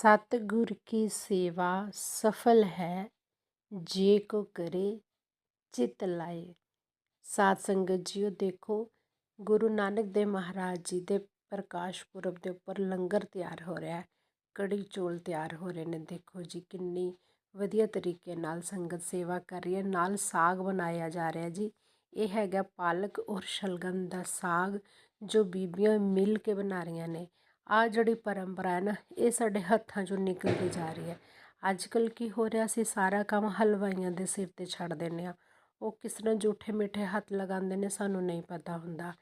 ਸਤਿਗੁਰ ਕੀ ਸੇਵਾ ਸਫਲ ਹੈ, ਜੇ ਕੋ ਕਰੇ ਚਿਤ ਲਾਏ। ਸਾਧ ਸੰਗਤ ਜੀਓ, ਦੇਖੋ, ਗੁਰੂ ਨਾਨਕ ਦੇਵ ਮਹਾਰਾਜ ਜੀ ਦੇ ਪ੍ਰਕਾਸ਼ ਪੁਰਬ ਦੇ ਉੱਪਰ ਲੰਗਰ ਤਿਆਰ ਹੋ ਰਿਹਾ ਹੈ, ਕੜੀ ਚੌਲ ਤਿਆਰ ਹੋ ਰਹੇ ਨੇ। ਦੇਖੋ ਜੀ, ਕਿੰਨੀ ਵਧੀਆ ਤਰੀਕੇ ਨਾਲ ਸੰਗਤ ਸੇਵਾ ਕਰ ਰਹੀ ਹੈ, ਨਾਲ ਸਾਗ ਬਣਾਇਆ ਜਾ ਰਿਹਾ ਜੀ। ਇਹ ਹੈਗਾ ਪਾਲਕ ਔਰ ਸ਼ਲਗਮ ਦਾ ਸਾਗ, ਜੋ ਬੀਬੀਆਂ ਮਿਲ ਕੇ ਬਣਾ ਰਹੀਆਂ ਨੇ। ਆ ਜਿਹੜੀ ਪਰੰਪਰਾ ਹੈ ਨਾ, ਇਹ ਸਾਡੇ ਹੱਥਾਂ 'ਚੋਂ ਨਿਕਲਦੀ ਜਾ ਰਹੀ ਹੈ। ਅੱਜ ਕੱਲ੍ਹ ਕੀ ਹੋ ਰਿਹਾ, ਅਸੀਂ ਸਾਰਾ ਕੰਮ ਹਲਵਾਈਆਂ ਦੇ ਸਿਰ ਤੇ ਛੱਡ ਦਿੰਦੇ ਹਾਂ। ਉਹ ਕਿਸ ਤਰ੍ਹਾਂ ਜੂਠੇ ਮਿੱਠੇ ਹੱਥ ਲਗਾਉਂਦੇ ਨੇ, ਸਾਨੂੰ ਨਹੀਂ ਪਤਾ ਹੁੰਦਾ।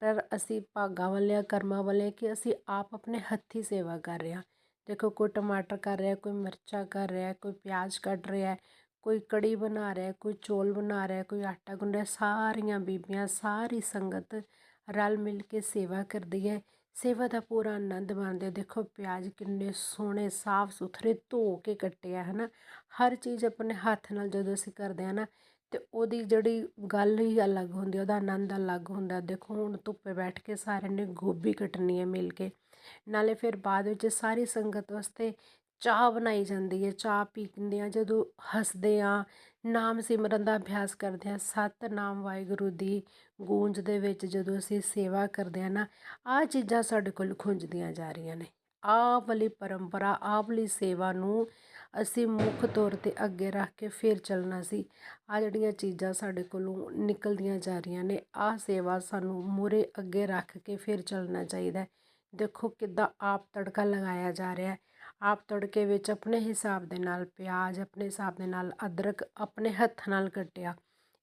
ਪਰ ਅਸੀਂ ਭਾਗਾਂ ਵਾਲੇ ਵਾਲਿਆਂ, ਕਰਮਾਂ ਵਾਲੇ ਕਿ ਅਸੀਂ ਆਪ ਆਪਣੇ ਹੱਥੀ ਸੇਵਾ ਕਰ ਰਹੇ ਹਾਂ। ਦੇਖੋ, ਕੋਈ ਟਮਾਟਰ ਕਰ ਰਿਹਾ, ਕੋਈ ਮਿਰਚਾਂ ਕਰ ਰਿਹਾ, ਕੋਈ ਪਿਆਜ਼ ਕੱਟ ਰਿਹਾ ਕੋਈ ਕੜੀ ਬਣਾ ਰਿਹਾ ਕੋਈ ਚੌਲ ਬਣਾ ਰਿਹਾ ਕੋਈ ਆਟਾ ਗੁੰਨ ਰਿਹਾ ਸਾਰੀਆਂ ਬੀਬੀਆਂ, ਸਾਰੀ ਸੰਗਤ ਰਲ ਮਿਲ ਕੇ ਸੇਵਾ ਕਰਦੀ ਹੈ। ਸੇਵਾ ਦਾ ਪੂਰਾ ਆਨੰਦ ਮਾਣਦੇ ਦੇਖੋ, ਪਿਆਜ਼ ਕਿੰਨੇ ਸੋਹਣੇ, ਸਾਫ਼ ਸੁਥਰੇ ਧੋ ਕੇ ਕੱਟਿਆ ਹੈ ਨਾ ਹਰ ਚੀਜ਼ ਆਪਣੇ ਹੱਥ ਨਾਲ ਜਦੋਂ ਅਸੀਂ ਕਰਦੇ ਆ ਨਾ, ਤੇ ਉਹਦੀ ਜਿਹੜੀ ਗੱਲ ਹੀ ਅਲੱਗ ਹੁੰਦੀ ਉਹਦਾ ਆਨੰਦ ਅਲੱਗ ਹੁੰਦਾ। ਦੇਖੋ, ਹੁਣ ਧੁੱਪੇ ਬੈਠ ਕੇ ਸਾਰਿਆਂ ਨੇ ਗੋਭੀ ਕੱਟਣੀ ਹੈ ਮਿਲ ਕੇ। ਨਾਲੇ ਫਿਰ ਬਾਅਦ ਵਿੱਚ ਸਾਰੀ ਸੰਗਤ ਵਾਸਤੇ ਚਾਹ ਬਣਾਈ ਜਾਂਦੀ ਹੈ, ਚਾਹ ਪੀਂਦੇ ਹਾਂ, ਜਦੋਂ ਹੱਸਦੇ ਹਾਂ, ਨਾਮ ਸਿਮਰਨ ਦਾ ਅਭਿਆਸ ਕਰਦੇ ਆ ਸਤਨਾਮ ਵਾਹਿਗੁਰੂ ਦੀ ਗੂੰਜ ਦੇ ਵਿੱਚ ਜਦੋਂ ਅਸੀਂ ਸੇਵਾ ਕਰਦੇ ਹਾਂ ਨਾ, ਆਹ ਚੀਜ਼ਾਂ ਸਾਡੇ ਕੋਲ ਖੁੰਝਦੀਆਂ ਜਾ ਰਹੀਆਂ ਨੇ। ਆਪ ਵਾਲੀ ਪਰੰਪਰਾ ਆਹ ਵਾਲੀ ਸੇਵਾ ਨੂੰ ਅਸੀਂ ਮੁੱਖ ਤੌਰ 'ਤੇ ਅੱਗੇ ਰੱਖ ਕੇ ਫਿਰ ਚੱਲਣਾ ਸੀ। ਆ ਜਿਹੜੀਆਂ ਚੀਜ਼ਾਂ ਸਾਡੇ ਕੋਲੋਂ ਨਿਕਲਦੀਆਂ ਜਾ ਰਹੀਆਂ ਨੇ, ਆਹ ਸੇਵਾ ਸਾਨੂੰ ਮੂਰੇ ਅੱਗੇ ਰੱਖ ਕੇ ਫਿਰ ਚੱਲਣਾ ਚਾਹੀਦਾ ਦੇਖੋ ਕਿੱਦਾਂ ਆਪ ਤੜਕਾ ਲਗਾਇਆ ਜਾ ਰਿਹਾ ਆਪ ਤੜਕੇ ਵਿੱਚ ਆਪਣੇ ਹਿਸਾਬ ਦੇ ਨਾਲ ਪਿਆਜ਼, ਆਪਣੇ ਹਿਸਾਬ ਦੇ ਨਾਲ ਅਦਰਕ ਆਪਣੇ ਹੱਥ ਨਾਲ ਕੱਟਿਆ।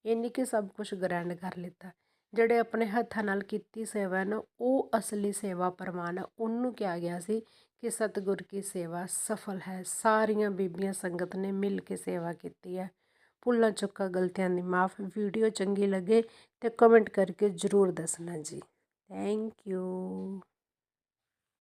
ਇਹ ਨਹੀਂ ਕਿ ਸਭ ਕੁਝ ਗ੍ਰੈਂਡ ਕਰ ਲਿੱਤਾ। ਜਿਹੜੇ ਆਪਣੇ ਹੱਥਾਂ ਨਾਲ ਕੀਤੀ ਸੇਵਾ ਨਾ ਉਹ ਅਸਲੀ ਸੇਵਾ ਪ੍ਰਮਾਣ ਉਹਨੂੰ ਕਿਹਾ ਗਿਆ ਸੀ ਕਿ ਸਤਿਗੁਰ ਕੀ ਸੇਵਾ ਸਫਲ ਹੈ। ਸਾਰੀਆਂ ਬੀਬੀਆਂ ਸੰਗਤ ਨੇ ਮਿਲ ਕੇ ਸੇਵਾ ਕੀਤੀ ਹੈ। ਭੁੱਲਾਂ ਚੁੱਕਾ ਗਲਤੀਆਂ ਦੀ ਮਾਫ। ਵੀਡੀਓ ਚੰਗੀ ਲੱਗੇ ਤੇ ਕਮੈਂਟ ਕਰਕੇ ਜ਼ਰੂਰ ਦੱਸਣਾ ਜੀ। Thank you